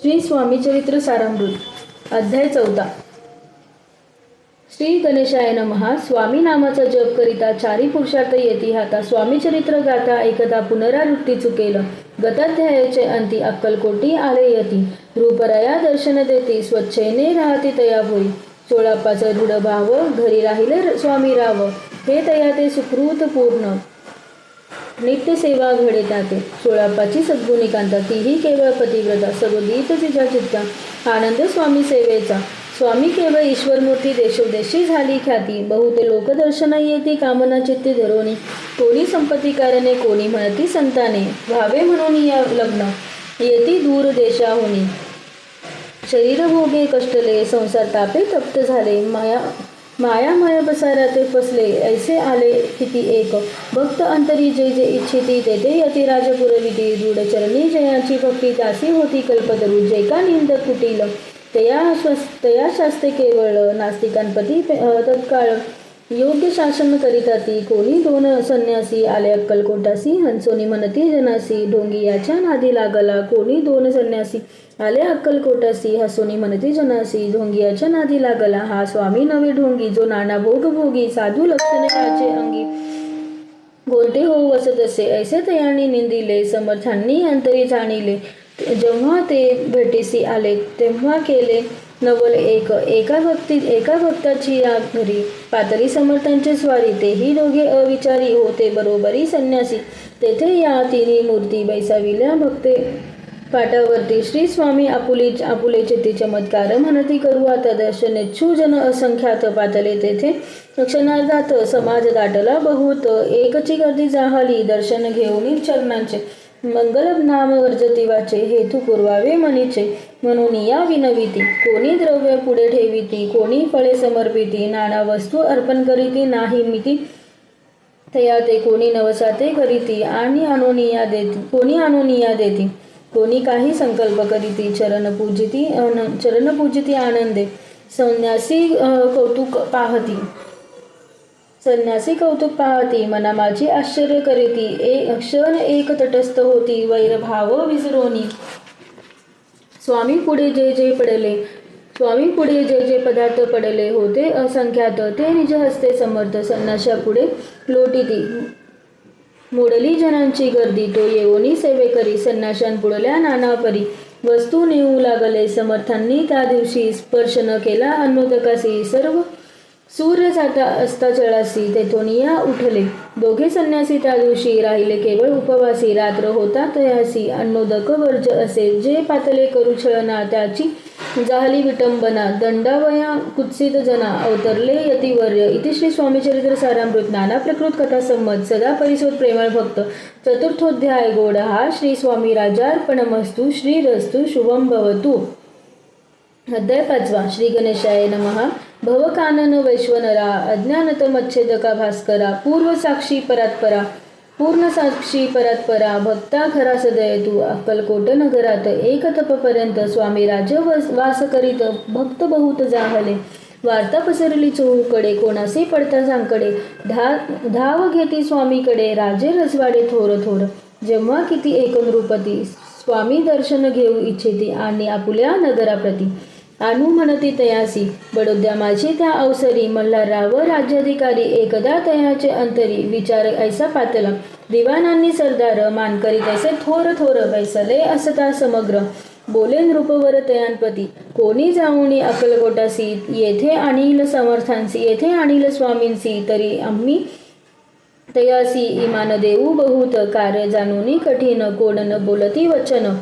श्री स्वामी चरित्र सारामृत अध्याय चौदा. श्री गणेशाय नमहा स्वामी नामाचा जप करिता चारी पुरुषार्थ येती हाता स्वामी चरित्र गाथा एकदा पुनरावृत्ती चुकेल. गताध्यायाचे अंती अक्कलकोटी आले यती. रूपराया दर्शन देती स्वच्छेने राहती तया होई. चोळाप्पाचं दृढ भाव घरी राहिले स्वामी राव. हे तया ते सुकृत पूर्ण. नित्य सेवा घडे ताते सोळापाची सद्गुणी कांता तीही केवळ पतिव्रता सगोदीत तिच्या चित्ता आनंद स्वामी सेवेचा. स्वामी केवळ ईश्वरमूर्ती देशोदेशी झाली ख्याती. बहुत लोकदर्शन येती कामना चित्ती धरोनी. कोणी संपत्ती कारणे कोणी म्हणती संताने. व्हावे म्हणून या लग्न. येती दूर देशाहुनी. शरीर भोगे कष्टले संसार तापे तप्त झाले. माया मायामय बसाराते फसले. ऐसे आले किती एक. भक्त अंतरी जे जे इच्छिती ते ते यती राजपुरविती दृढ चरणी जयाची भक्ती दासी होती कल्पतरू. जे का निंद कुटील. तया श्वस तया शास्ते केवळ. नास्तिकांपती तत्काळ योग्य शासन करीता ती कोणी दोन संन्यासी आले अक्कलकोटासी हंसोनी म्हणती जनासी ढोंगी याच्या नादी लागला कोणी दोन संन्यासी आले अक्कलकोटासी हसोनी म्हणती जनासी ढोंगी याच्या नादी लागला हा स्वामी नवे ढोंगी जो नाना भोग भोगी साधू लक्षणे याचे अंगी. कोणते हो वसत असे ऐसे तयाने निंदिले समर्थांनी अंतरी जाणिले. जेव्हा ते भेटीसी आले तेव्हा केले. नवल एक एका भक्ती एका भक्ताची या घरी पातळी समर्थांचे स्वारी तेही दोघे अविचारी होते बरोबरी संन्यासी. तेथे या तिन्ही मूर्ती बैसाविल्या भक्ते. पाटावरती श्री स्वामी आपुली आपुले चित्ती चमत्कार म्हणती करू आता दर्शनेच्छू जन असंख्यात पातले तेथे. क्षणार्धात समाज दाटला बहुत. एकची गर्दी जाहली दर्शन घेऊन चरणांचे. मंगल नाम गर्जतीवाचे हेतू पुरवावे मनीचे म्हणून या विनविती कोणी द्रव्य पुढे ठेविती कोणी फळे समर्पिती नाना वस्तू अर्पण करीती नाही मिती तया ते कोणी नवसाते करीती आणि अनुनिया देती कोणी अनुनिया देती कोणी काही संकल्प करीती चरण पूजिती चरण पूजिती आनंदे संन्यासी कौतुक पाहती. संन्यासी कौतुक पाहती मना माझी आश्चर्य करीती एक क्षण एक तटस्थ होती वैरभाव विसरोनी. स्वामी पुढे जे जे पडले स्वामी पुढे जे जे पदार्थ पडले होते असंख्यात ते निज हस्ते समर्थ संन्याशा पुढे लोटीती. मोडली जनांची गर्दी तो येऊनी सेवे करी संन्याशांपुढल्या नाना परी. वस्तू नेऊ लागले समर्थांनी त्या दिवशी स्पर्श न केला अन्नोदकासी सर्व सूर्य जाता असता चळासी तेथून या उठले. दोघे संन्यासी त्या दिवशी राहिले केवळ उपवासी. रात्र होता तयासी. अन्नोदक वर्ज असे. जे पातले करू छळना त्याची जाहली विटंबना. दंडावया कुत्सित जना अवतरले यतिवर्य. इति श्री स्वामी चरित्र सारामृत. नाना प्रकृत कथा संमत. सदा परिसोद प्रेमळ भक्त. चतुर्थोध्याय गोड. हा श्री स्वामी राजार्पणमस्तु. श्रीरस्तु शुभम भवतु. अध्याय पाचवा. श्री गणेशाय नमः. भवकानन वैश्वनरा अज्ञानत मच्छेदका भास्करा पूर्व साक्षी परात्परा पूर्ण साक्षी परात्परा भक्ता खरा सदय तू अक्कलकोट नगरात एक तपपर्यंत स्वामी राज वास करीत भक्त बहुत जाहले. वार्ता पसरली चोहूकडे कोणासे पडता सांकडे धा धाव घेती स्वामीकडे राजे रजवाडे थोर थोर. जेव्हा किती एकनृपती स्वामी दर्शन घेऊ इच्छिती आणि आपुल्या नगराप्रती. आणू म्हणती तयासी बडोद्या माझी त्या अवसरी मल्हारराव राज्याधिकारी एकदा तयाचे अंतरी विचार ऐसा पातला. दिवाणांनी सरदार मानकरी तैसे थोर थोर बैसले असता समग्र. बोले नृपवर तयांपती कोणी जाऊनी अकलकोटासी येथे आणील समर्थांसी येथे आणील स्वामींसी तरी आम्ही तयासी इमान देऊ बहुत कार्य जाणूनी कठीण कोण न बोलती वचन.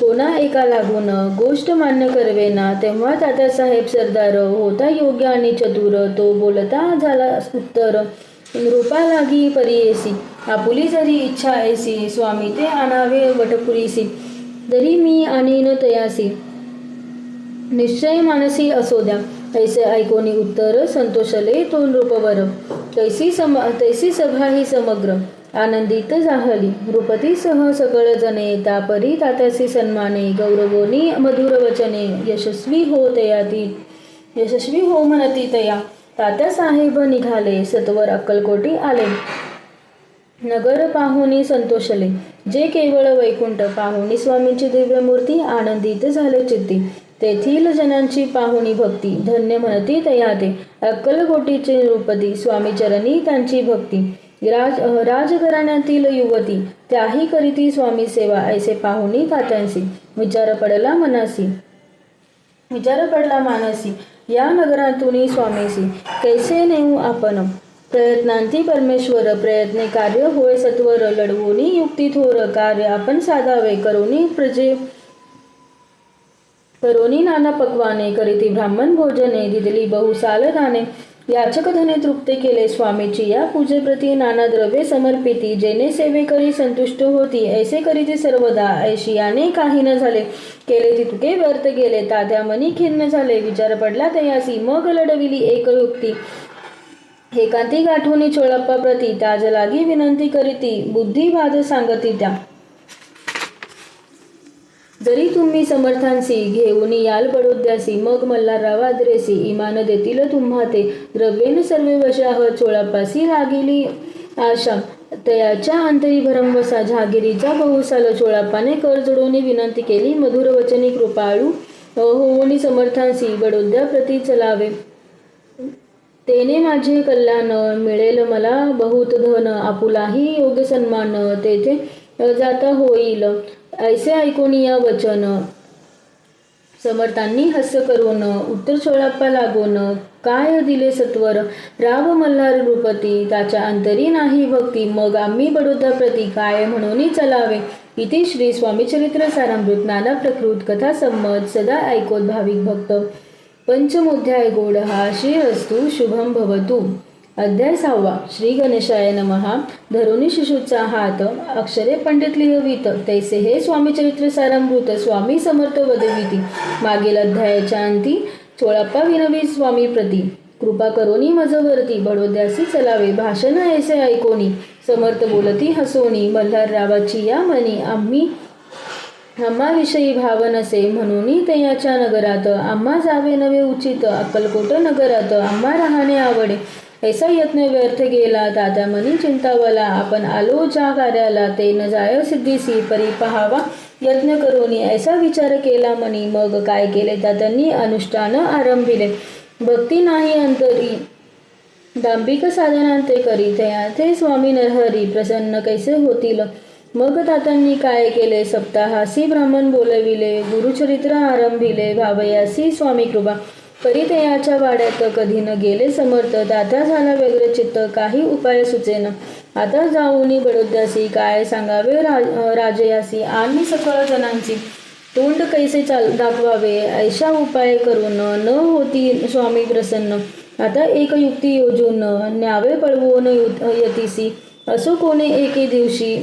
कोणा एका लागून गोष्ट मान्य करवेना तेव्हा तात्यासाहेब सरदार होता योग्य आणि चतुर. तो बोलता झाला उत्तर. रूपा लागी परियेसी आपुली जरी इच्छा ऐसी स्वामी ते आणावे वटपुरीसी. जरी मी आणि न तयासी. निश्चय मानसी असो द्या. ऐसे ऐकोनी उत्तर संतोषले तो नृपवर तैसी सम तैसी सभा ही समग्र. आनंदित झाली नृपतीसह सकळ जने तापरी तात्यासी सन्माने गौरवोनी मधुर वचने यशस्वी हो तयाती यशस्वी हो म्हणती तया. तात्यासाहेब निघाले सत्वर अक्कलकोटी आले. नगर पाहुणी संतोषले. जे केवळ वैकुंठ पाहुणी स्वामींची दिव्य मूर्ती आनंदित झाले चित्ती. तेथील जनांची पाहुणी भक्ती धन्य म्हणती तयाते अक्कलकोटीचे नृपती स्वामी चरणी त्यांची भक्ती. राज राजघराण्यातील युवती त्याही करीती स्वामी सेवा ऐसे पाहुणी तात्यांसी विचार पडला मनासी विचार पडला मानसी या नगरातून स्वामीसी कैसे नेऊ आपण? प्रयत्नांती परमेश्वर प्रयत्ने कार्य होय सत्वर लढवूनी युक्ती थोर कार्य आपण साधावे करोनी प्रजे करोनी नाना पकवाने करीती ब्राह्मण भोजने दिदली बहुसाल दाने. याचक धने तृप्ते केले स्वामीची या पूजेप्रती नाना द्रव्ये समर्पिती. जेने सेवे करी संतुष्ट होती. ऐसे करीती सर्वदा. ऐशी याने काही न झाले. केले तितके व्यर्थ गेले तात्या मनी खिन्न झाले. विचार पडला तयासी. मग लढविली एक युक्ती एकांती गाठवणी चोळप्पा प्रती ताज लागी विनंती करीती. बुद्धिवाद सांगती त्या. जरी तुम्ही समर्थांसी घेऊन याल बडोद्यासी मग मल्हारराव आदरेसी इमान देतील तुम्हा ते द्रव्येन सर्वे वशाह चोळापासी लागिली आशा. तयाच्या अंतरी भरमवसा जहागिरीचा बहुसाल चोळापाने कर जोडवणी विनंती केली मधुर वचनी कृपाळू होऊन समर्थांसी बडोद्या प्रती चलावे. तेने माझे कल्याण मिळेल मला बहुत धन आपुलाही योग्य सन्मान तेथे जाता होईल. ऐसे ऐकून या वचन. समर्थांनी हास्य करून उत्तर चोळाप्पा लागून काय दिले सत्वर? राव मल्हार नृपती त्याच्या अंतरी नाही भक्ती मग आम्ही बडोदा प्रती काय म्हणून चलावे? इथे श्री स्वामी चरित्र सारामृत नाना प्रकृत कथा संमत सदा ऐकोत भाविक भक्त. पंचमोध्याय गोड हा श्रीरस्तू शुभम भवतु. अध्याय सहावा श्री गणेशाय नमहा धरुणी शिशूचा हात अक्षरे पंडित लिहवीत. तैसे हे स्वामी चरित्र सारामृत स्वामी समर्थ वदविती. मागील अध्यायाच्या अंती चोळाप्पा विनवी स्वामी प्रती. कृपा करोनी मजवरती बडोद्यासी चलावे. भाषण ऐसे ऐकोनी. समर्थ बोलती हसोनी. मल्हार रावाची या मनी आम्ही आम्हाविषयी भाव नसे. म्हणूनही तयाच्या नगरात आम्हा जावे नवे उचित. अक्कलकोट नगरात आम्हा राहणे आवडे. ऐसा यत्न व्यर्थ गेला दादा मनी चिंतावला. आपण आलो ज्या कार्याला ते न जाय सिद्धीसी परी पहावा. यत्न करून ऐसा विचार केला मनी मग काय केले? दादांनी अनुष्ठान आरंभिले. भक्ती नाही अंतरी दांभिक साधनांते करी ते स्वामी नरहरी प्रसन्न कैसे होतील? मग तातांनी काय केले? सप्ताहासी ब्राह्मण बोलविले. गुरुचरित्र आरंभिले. भावयासी स्वामी कृपा. परितयाच्या वाड्यात कधी न गेले समर्थ दाता झाला व्यग्र चित्त काही उपाय सुचेन. आता जाऊनी बडोद्यासी काय सांगावे राज राजयासी आणि सकळ जणांची तोंड कैसे चाल दाखवावे ऐशा उपाय करून न होती स्वामी प्रसन्न. आता एक युक्ती योजून न्यावे पळवून यतीसी. असो कोणे एके दिवशी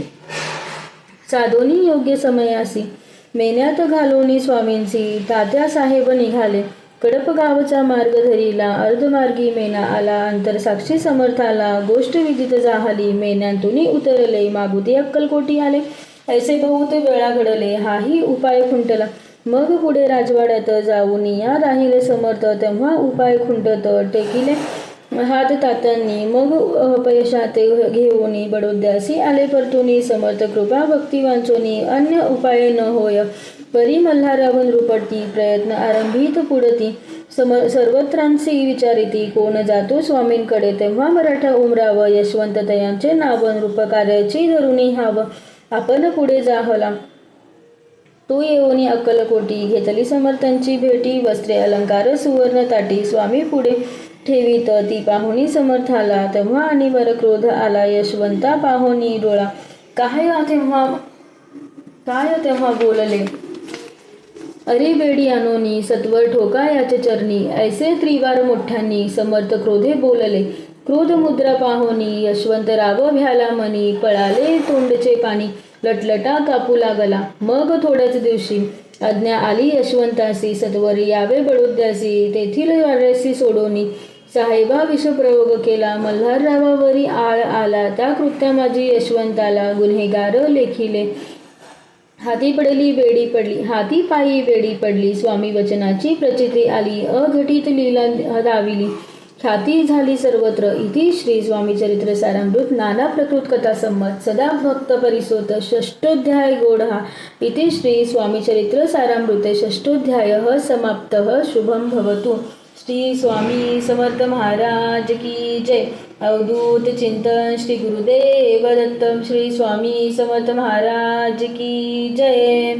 साधोनी योग्य समयासी. मेन्यात घालोनी स्वामींची तात्या साहेब निघाले. कडप गावचा मार्ग धरीला अर्धमार्गी मेना आला. अंतर साक्षी समर्थाला गोष्ट विदित जाहली. मेन्यांतुनी उतरले. मागुती अक्कलकोटी आले. ऐसे बहुत वेळा घडले. हाही उपाय खुंटला. मग पुढे राजवाड्यात जाऊन या राहिले समर्थ तेव्हा उपाय खुंटत टेकिले हात तातांनी मग अपयशात घेऊन बडोद्यासी आले परतुनी. समर्थ कृपा भक्ती वांचोनी अन्य उपाय न होय. परी मल्हारावन नृपटी प्रयत्न आरंभित पुढती. सम सर्वत्रांची विचारिती कोण जातो स्वामींकडे तेव्हा मराठा उमराव यशवंत तयांचे नाव रूपकार्याची धरुणी हाव. आपण पुढे जाहला. तो येऊनी अक्कलकोटी घेतली समर्थांची भेटी वस्त्रे अलंकार सुवर्ण ताटी स्वामी पुढे ठेवीत ती पाहुणी समर्थाला तेव्हा आणि वर क्रोध आला यशवंता पाहुणी डोळा. काय हो तेव्हा काय हो तेव्हा बोलले? अरे बेडी आनोनी सत्वर ठोका याचे चरणी. ऐसे त्रिवार मोठ्यांनी समर्थ क्रोधे बोलले. क्रोध मुद्रा पाहोनी यशवंतराव भ्याला मनी पळाले तोंडचे पाणी. लटलटा कापू लागला. मग थोड्याच दिवशी आज्ञा आली यशवंतासी सत्वर यावे बडोद्यासी तेथील वाड्यासी सोडोनी. साहेबा विषप्रयोग केला. मल्हाररावावरी आळ आला. त्या कृत्या माझी यशवंताला गुन्हेगार लेखिले. हाती पडली वेडी पडली हाती पायी वेडी पडली स्वामी वचनाची प्रचिती आली अघटित लीला दाविली. ख्याती झाली सर्वत्र इति श्री स्वामी चरित्र सारामृत नाना प्रकृत कथा संमत सदा भक्त परिसोत षष्टोध्याय गोढा इति श्री स्वामी चरित्र सारामृते षष्टोध्याय समाप्त शुभम भवतु. श्री स्वामी समर्थ महाराज की जय. अवधूत चिंतन श्री गुरुदेव दत्तम श्री स्वामी समर्थ महाराज की जय।